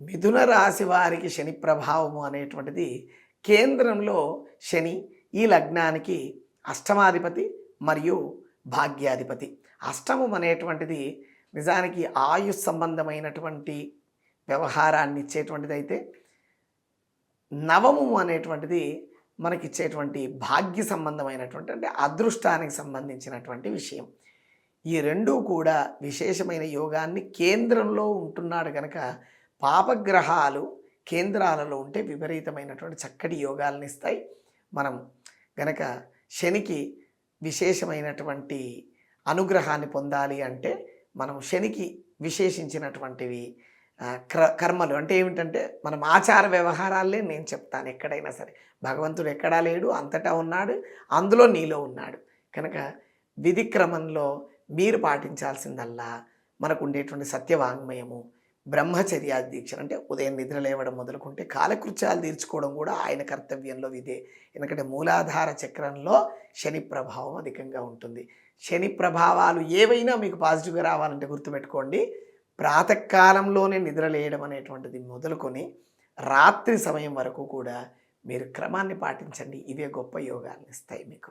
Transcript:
మిథున రాశి వారికి శని ప్రభావము అనేటువంటిది కేంద్రంలో శని ఈ లగ్నానికి అష్టమాధిపతి మరియు భాగ్యాధిపతి. అష్టమం అనేటువంటిది నిజానికి ఆయుష్ సంబంధమైనటువంటి వ్యవహారాన్ని ఇచ్చేటువంటిది అయితే నవము అనేటువంటిది మనకిచ్చేటువంటి భాగ్య సంబంధమైనటువంటి అంటే అదృష్టానికి సంబంధించినటువంటి విషయం. ఈ రెండూ కూడా విశేషమైన యోగాన్ని కేంద్రంలో ఉంటున్నాడు కనుక పాపగ్రహాలు కేంద్రాలలో ఉంటే విపరీతమైనటువంటి చక్కటి యోగాలను ఇస్తాయి. మనం గనక శనికి విశేషమైనటువంటి అనుగ్రహాన్ని పొందాలి అంటే మనం శనికి విశేషించినటువంటివి క్ర కర్మలు అంటే ఏమిటంటే మనం ఆచార వ్యవహారాలే నేను చెప్తాను ఎక్కడైనా సరే. భగవంతుడు ఎక్కడా లేడు అంతటా ఉన్నాడు అందులో నీలో ఉన్నాడు. కనుక విధి క్రమంలో మీరు పాటించాల్సిందల్లా మనకు ఉండేటువంటి సత్యవాంగ్మయము బ్రహ్మచర్యా దీక్ష అంటే ఉదయం నిద్ర లేవడం మొదలుకుంటే కాలకృత్యాలు తీర్చుకోవడం కూడా ఆయన కర్తవ్యంలో ఇదే. ఎందుకంటే మూలాధార చక్రంలో శని ప్రభావం అధికంగా ఉంటుంది. శని ప్రభావాలు ఏవైనా మీకు పాజిటివ్గా రావాలంటే గుర్తుపెట్టుకోండి. ప్రాతకాలంలోనే నిద్ర లేయడం అనేటువంటిది మొదలుకొని రాత్రి సమయం వరకు కూడా మీరు క్రమాన్ని పాటించండి. ఇవే గొప్ప యోగాన్ని ఇస్తాయి మీకు.